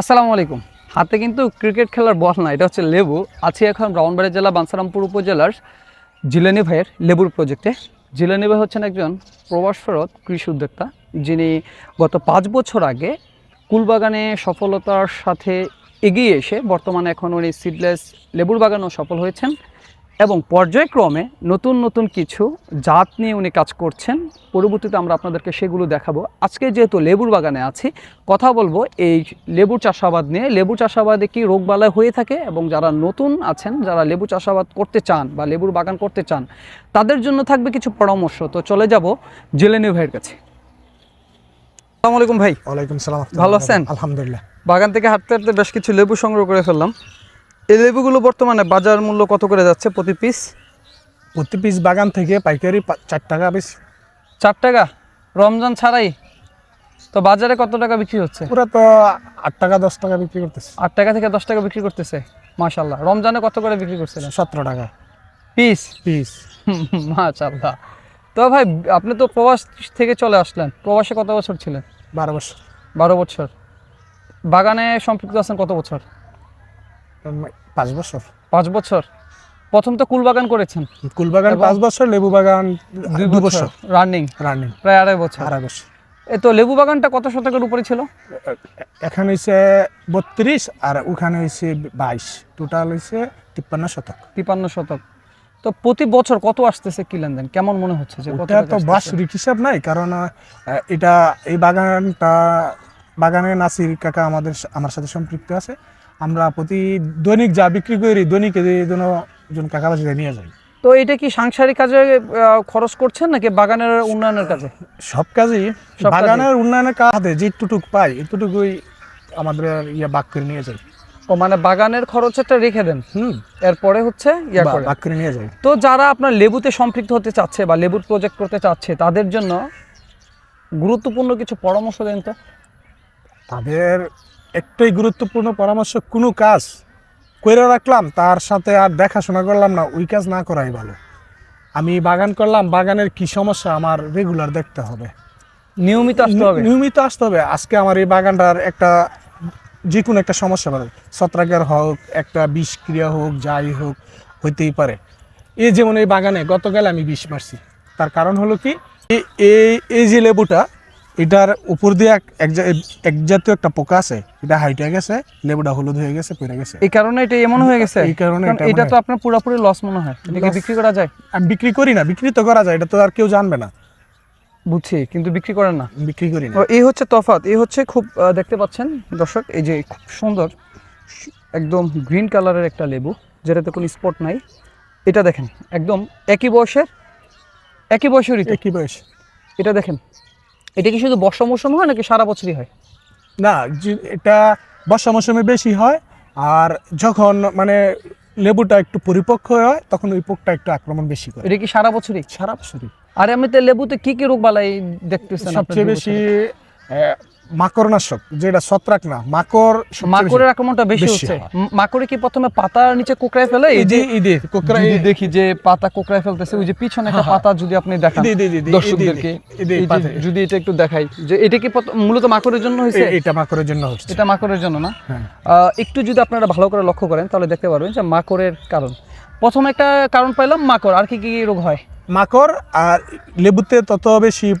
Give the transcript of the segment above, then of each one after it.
আসসালামু আলাইকুম। হাতে কিন্তু ক্রিকেট খেলার বল না, এটা হচ্ছে লেবু। আছি এখন ব্রাহ্মণবাড়ি জেলা বাঞ্ছারামপুর উপজেলার জিলানি ভাইয়ের লেবুর প্রজেক্টে জিলানি ভাই হচ্ছেন একজন প্রবাস কৃষি উদ্যোক্তা, যিনি গত পাঁচ বছর আগে কুলবাগানে সফলতার সাথে এগিয়ে এসে বর্তমানে এখন উনি সিডলেস লেবুর বাগানও সফল হয়েছেন। এবং পর্যায়ক্রমে নতুন নতুন কিছু জাত নিয়ে উনি কাজ করছেন। পরবর্তীতে আমরা আপনাদেরকে সেগুলো দেখাবো। আজকে যেহেতু লেবুর বাগানে আছি কথা বলব এই লেবু চাষাবাদ নিয়ে। লেবু চাষাবাদে কি রোগবালাই হয়ে থাকে এবং যারা নতুন আছেন যারা লেবু চাষাবাদ করতে চান বা লেবুর বাগান করতে চান তাদের জন্য থাকবে কিছু পরামর্শ। তো চলে যাব জেলেনি ভাইয়ের কাছে। আসসালামু আলাইকুম ভাই। ওয়ালাইকুম সালাম। ভালো আছেন? আলহামদুলিল্লাহ। বাগান থেকে হাঁটতে হাঁটতে বেশ কিছু লেবু সংগ্রহ করে ফেললাম। এই লেবুগুলো বর্তমানে বাজার মূল্য কত করে যাচ্ছে প্রতি পিস প্রতি পিস বাগান থেকে পাইকারি চার টাকা পিস চার টাকা? রমজান ছাড়াই? তো বাজারে কত টাকা বিক্রি হচ্ছে? পুরা তো আট টাকা দশ টাকা বিক্রি করতেছে। আট টাকা থেকে দশ টাকা বিক্রি করতেছে? মাশাল্লাহ রমজানে কত করে বিক্রি করছিলেন? সতেরো টাকা। পিস পিস মাশাল্লাহ তো ভাই আপনি তো প্রবাস থেকে চলে আসলেন। প্রবাসে কত বছর ছিলেন? বারো বছর। বারো বছর। বাগানে সম্পৃক্ত আছেন কত বছর? পাঁচ বছর। পাঁচ বছর। প্রথম তো কুল বাগান করেছেন। কুল বাগান এবং- পাঁচ বছর লেবু বাগান দু বছর। রানিং। রানিং। প্রায় আড়াই বছর। আড়াই বছর। এ তো লেবু বাগানটা কত শতকের উপরে ছিল? এখানে হয়েছে বত্রিশ আর ওখানে হয়েছে বাইশ। টোটাল হয়েছে তিপ্পান্ন শতক। তিপান্ন শতক। তো প্রতি বছর কত আসতেছে কি লেনদেন? কেমন মনে হচ্ছে যে ওটা তো আসতেছে? হিসাব নাই কারণ এটা এই বাগানটা বাগানে নাসির কাকা আমাদের আমার সাথে সম্পৃক্ত আছে। আমরা প্রতি দৈনিক যা বিক্রি করি দৈনিক জন কাকা বাজারে নিয়ে যাই তো এটা কি সাংসারিক কাজে খরচ করছেন নাকি বাগানের উন্নয়নের কাজে? সব কাজেই বাগানের উন্নয়নের কাজে যেটুটুক পাই এতটুকুই আমাদের ইয়ে বাক করে নিয়ে যাই ও মানে বাগানের খরচটা রেখে দেন? হুম। এরপরে হচ্ছে ইয়া করে? বাক করে নিয়ে যাই তো যারা আপনার লেবুতে সম্পৃক্ত হতে চাচ্ছে বা লেবুর প্রজেক্ট করতে চাচ্ছে তাদের জন্য গুরুত্বপূর্ণ কিছু পরামর্শ দেন তো। তাদের একটাই গুরুত্বপূর্ণ পরামর্শ কোনো কাজ করে রাখলাম তার সাথে আর দেখাশোনা করলাম না ওই কাজ না করাই ভালো। আমি বাগান করলাম বাগানের কি সমস্যা আমার রেগুলার দেখতে হবে। নিয়মিত আসতে হবে। নিয়মিত আসতে হবে। আজকে আমার এই বাগানটার একটা যে কোনো একটা সমস্যা পারে ছত্রাকের হোক একটা বিষ ক্রিয়া হোক যাই হোক হইতেই পারে। এই যেমন এই বাগানে গতকাল আমি বিষ মারছি। তার কারণ হলো কি এই এই যে লেবুটা এটার উপর দিয়ে এক- জাতীয় একটা পোকা আছে। এটা হাইটে গেছে লেবুটা হলুদ হয়ে গেছে পড়ে গেছে। এই কারণে এটা এমন হয়ে গেছে? এই কারণে এটা তো আপনার পুরোপুরি লস মনে হয়। এটাকে বিক্রি করা যায়? আমি বিক্রি করি না বিক্রি তো করা যায় এটা তো আর কেউ জানবে না। বুঝছি কিন্তু বিক্রি করেন না। বিক্রি করি না। এই হচ্ছে তফাৎ এই হচ্ছে খুব দেখতে পাচ্ছেন দর্শক এই যে খুব সুন্দর একদম গ্রিন কালারের একটা লেবু যেটাতে কোনো স্পট নাই। এটা দেখেন একদম একই বয়সের একই বয়সের ঋতু একই বয়স। এটা দেখেন এটা কি শুধু বর্ষা মৌসুম হয় নাকি সারা বছরই হয়? না এটা বর্ষা মৌসুমে বেশি হয় আর যখন মানে লেবুটা একটু পরিপক্ক হয় তখন ওই পোকটা একটু আক্রমণ বেশি করে। এটা কি সারা বছরই? সারা বছরই। আর তো লেবুতে কি কি রোগ বালাই দেখতেছেন সবচেয়ে বেশি? মাকড়নাশক যেটা ছত্রাক না মাকড় মাকড়ের আক্রমণটা বেশি হচ্ছে। মাকড়ে কি প্রথমে পাতার নিচে কোকড়ায় ফেলে? এই যে এই যে কোকড়া যদি দেখি যে পাতা কোকড়ায় ফেলতেছে ওই যে পিছনে একটা হ্যাঁ, পাতা যদি আপনি দেখান দর্শকদেরকে যদি এটা একটু দেখাই যে এটা কি মূলত মাকড়ের জন্য হয়েছে? এটা মাকড়ের জন্য হচ্ছে। এটা মাকড়ের জন্য না? হ্যাঁ। একটু যদি আপনারা ভালো করে লক্ষ্য করেন তাহলে দেখতে পারবেন যে মাকড়ের কারণ। প্রথম একটা কারণ পাইলাম মাকড় আর কি কি রোগ হয়? মাকড় আর লেবুতে তত বেশি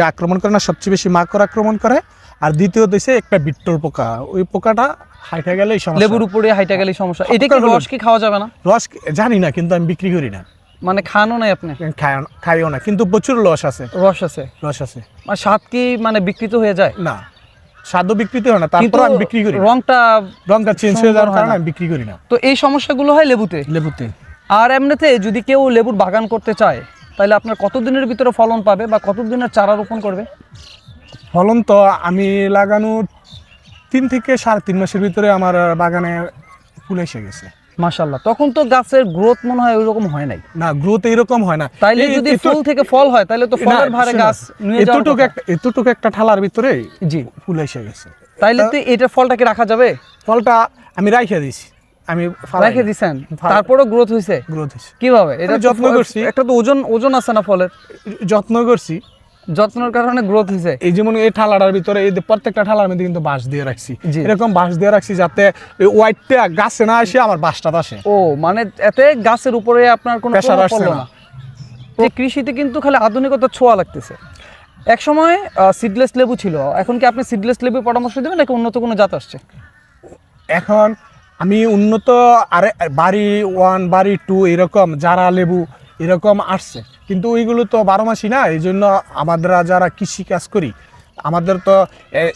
আক্রমণ করে না সবচেয়ে বেশি মাকড় আক্রমণ করে। আর দ্বিতীয়ত হচ্ছে একটা বিট্টর পোকা। ওই পোকাটা হাইটা গেলে লেবুর উপরে হাইটা গেলে সমস্যা। এটা কি রস কি খাওয়া যাবে না? রস জানি না কিন্তু আমি বিক্রি করি না। মানে খানো নাই আপনি? খাই- খাইও না কিন্তু প্রচুর লস আছে। রস আছে? রস আছে। মানে স্বাদ কি মানে বিকৃত হয়ে যায়? না। স্বাদও বিকৃত হয় না তারপর আমি বিক্রি করি। রংটা রংটা চেঞ্জ হয়ে যাওয়ার কারণে। আমি বিক্রি করি না। তো এই সমস্যাগুলো হয় লেবুতে? লেবুতে। আর এমনিতে যদি কেউ লেবুর বাগান করতে চায় তাহলে আপনার কতদিনের ভিতরে ফলন পাবে বা কতদিনের চারা রোপণ করবে? ফলন তো আমি লাগানো তিন থেকে সাড়ে তিন মাসের ভিতরে আমার বাগানে ফুল এসে গেছে। মাশাল্লাহ তখন তো গাছের গ্রোথ মনে হয় ওইরকম হয় নাই। না গ্রোথ এরকম হয় না। তাইলে যদি ফুল থেকে ফল হয় তাহলে তো ফলের ভারে গাছ এতটুকু একটা এতটুকু একটা ঠালার ভিতরে জি। ফুল এসে গেছে। তাইলে তো এটা ফলটা কি রাখা যাবে? ফলটা আমি রাইখে দিছি আমি রেখে দিছেন? তারপরেও গ্রোথ গ্রোথ কীভাবে? এটা যত্ন করছি। একটা তো ওজন ওজন আছে না ফলের? যত্ন করছি। যত্নের কারণে গ্রোথ হয়েছে এই যেমন এই ঠালাটার ভিতরে এই প্রত্যেকটা ঠালার মধ্যে কিন্তু বাঁশ দিয়ে রাখছি। এরকম বাঁশ দিয়ে রাখছি যাতে এই হোয়াইটটা গাছে না এসে আমার বাঁশটা আসে। ও মানে এতে গাছের উপরে আপনার কোনো প্রভাব আসছে না। যে কৃষিতে কিন্তু খালি আধুনিকতার ছোঁয়া লাগতেছে। এক সময় সিডলেস লেবু ছিল। এখন কি আপনি সিডলেস লেবু পরামর্শ দেবেন নাকি উন্নত কোনো জাত আসছে? এখন আমি উন্নত আরে বাড়ি ওয়ান বাড়ি টু এরকম যারা লেবু এরকম আসছে। কিন্তু ওইগুলো তো বারো মাসই না এই জন্য আমাদের যারা কৃষি কাজ করি আমাদের তো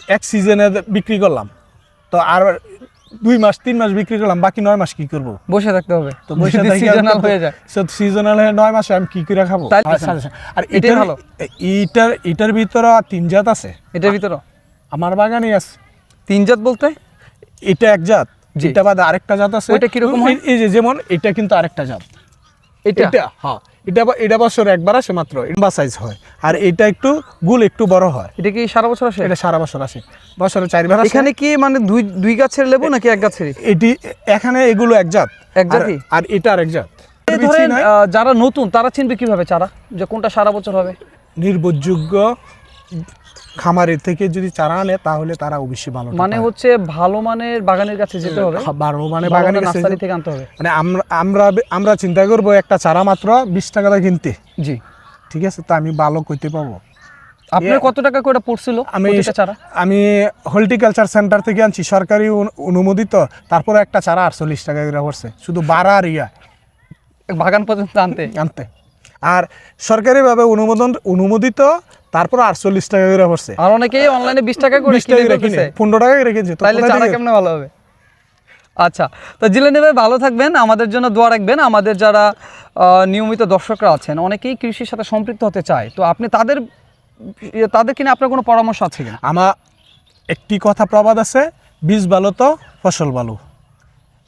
এক সিজনে বিক্রি করলাম। তো আর দুই মাস তিন মাস বিক্রি করলাম বাকি নয় মাস কি করব? বসে থাকতে হবে। তো বসে করতে- হয়ে যায়। সিজনাল হয়ে নয় মাসে আমি কি করে খাব? তাই আর- আর- এটার ভালো। এইটার এটার ভিতরে তিন জাত আছে। এটার ভিতরে আমার বাগানে আছে। তিন জাত বলতে? এটা এক জাত। এটা বাদে আরেকটা জাত আছে। ওইটা কীরকম হয়? এই- যে যেমন এটা কিন্তু আরেকটা জাত। এটা? হ্যাঁ। এটা এটা বছর একবার আসে মাত্র লম্বা সাইজ হয়। আর এটা একটু গুল একটু বড় হয়। এটা কি সারা বছর আসে? এটা সারা বছর আসে। বছরে চারবার আসে। এখানে কি মানে দুই দুই গাছের লেবু নাকি এক গাছেরই? এটি এখানে এগুলো এক জাত। এক জাতই? আর- আর এটা আরেক জাত। এই ধরেন যারা নতুন তারা চিনবে কীভাবে চারা? যে কোনটা সারা বছর হবে? নির্ভরযোগ্য খামারের থেকে যদি চারা আনে তাহলে তারা অবশ্যই ভালো মানে হচ্ছে ভালো মানের বাগানের কাছে যেতে হবে। বারো মানে ভালো বাগানে মানের নার্সারি থেকে আনতে হবে। মানে আমরা আমরা আমরা চিন্তা করব একটা চারা মাত্র বিশ টাকা কিনতে। জি। ঠিক আছে? তো আমি ভালো কইতে পাবো। আপনার কত টাকা করে পড়ছিল আমি চারা? আমি হর্টিকালচার সেন্টার থেকে আনছি সরকারি অনুমোদিত। তারপরে একটা চারা আটচল্লিশ টাকা করে পড়ছে। শুধু বাড়া আর ইয়া। বাগান পর্যন্ত আনতে? আনতে। আর সরকারিভাবে অনুমোদন অনুমোদিত তারপর আটচল্লিশ টাকা করে পড়ছে। আর অনেকেই অনলাইনে বিশ টাকা করে টাকা কিনে পনেরো টাকা করে কিনছে। তো তাইলে কোথায় চারা থেকে- ভালো হবে? আচ্ছা তো জিলেনি ভাই ভালো থাকবেন আমাদের জন্য দোয়া রাখবেন। আমাদের যারা নিয়মিত দর্শকরা আছেন অনেকেই কৃষির সাথে সম্পৃক্ত হতে চায়। তো আপনি তাদের ইয়ে, তাদের কিনে আপনার কোনো পরামর্শ আছে কিনা? আমার একটি কথা প্রবাদ আছে বীজ ভালো তো ফসল ভালো।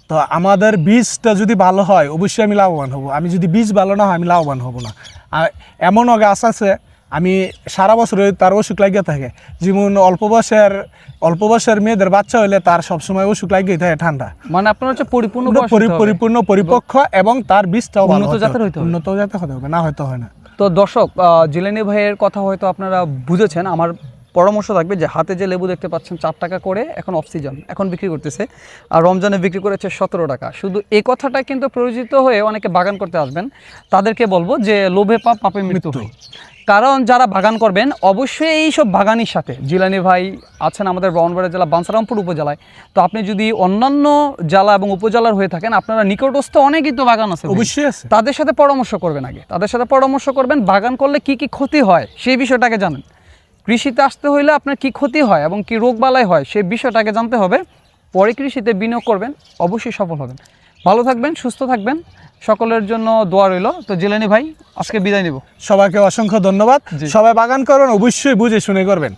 তো আমাদের বীজটা যদি ভালো হয় অবশ্যই আমি লাভবান হব। আমি যদি বীজ ভালো না হয় আমি লাভবান হব না। আর এমনও গাছ আছে আমি সারা বছর তার অসুখ লাগিয়ে থাকে। যেমন অল্প বয়সের অল্প বয়সের মেয়েদের বাচ্চা হলে তার সবসময় অসুখ লাগিয়ে থাকে ঠান্ডা। মানে আপনার হচ্ছে পরিপূর্ণ পরি- পরিপূর্ণ পরিপক্ষ এবং তার বীজটাও উন্নত জাতের হইতে। উন্নত জাতের হতে হবে না হয়তো হয় না। তো দর্শক জিলেনি ভাইয়ের কথা হয়তো আপনারা বুঝেছেন। আমার পরামর্শ থাকবে যে হাতে যে লেবু দেখতে পাচ্ছেন চার টাকা করে এখন অফ সিজন এখন বিক্রি করতেছে। আর রমজানে বিক্রি করেছে সতেরো টাকা। শুধু এই কথাটা কিন্তু প্রয়োজিত হয়ে অনেকে বাগান করতে আসবেন। তাদেরকে বলব যে লোভে পাপ পাপে মৃত্যু কারণ যারা বাগান করবেন অবশ্যই এই সব বাগানির সাথে। জিলানি ভাই আছেন আমাদের ব্রাহ্মণবাড়িয়া জেলা বাঞ্ছারামপুর উপজেলায়। তো আপনি যদি অন্যান্য জেলা এবং উপজেলার হয়ে থাকেন আপনারা নিকটস্থ অনেকই তো বাগান আছে অবশ্যই আছে। তাদের সাথে পরামর্শ করবেন আগে। তাদের সাথে পরামর্শ করবেন বাগান করলে কি কি ক্ষতি হয় সেই বিষয়টাকে জানেন। কৃষিতে আসতে হইলে আপনার কি ক্ষতি হয় এবং কি রোগ বালাই হয় সেই বিষয়টাকে জানতে হবে। পরে কৃষিতে বিনিয়োগ করবেন অবশ্যই সফল হবেন। ভালো থাকবেন সুস্থ থাকবেন। সকলের জন্য দোয়া রইল। তো জেলানি ভাই আজকে বিদায় নিব। সবাইকে অসংখ্য ধন্যবাদ। সবাই বাগান করেন অবশ্যই বুঝে শুনে করবেন।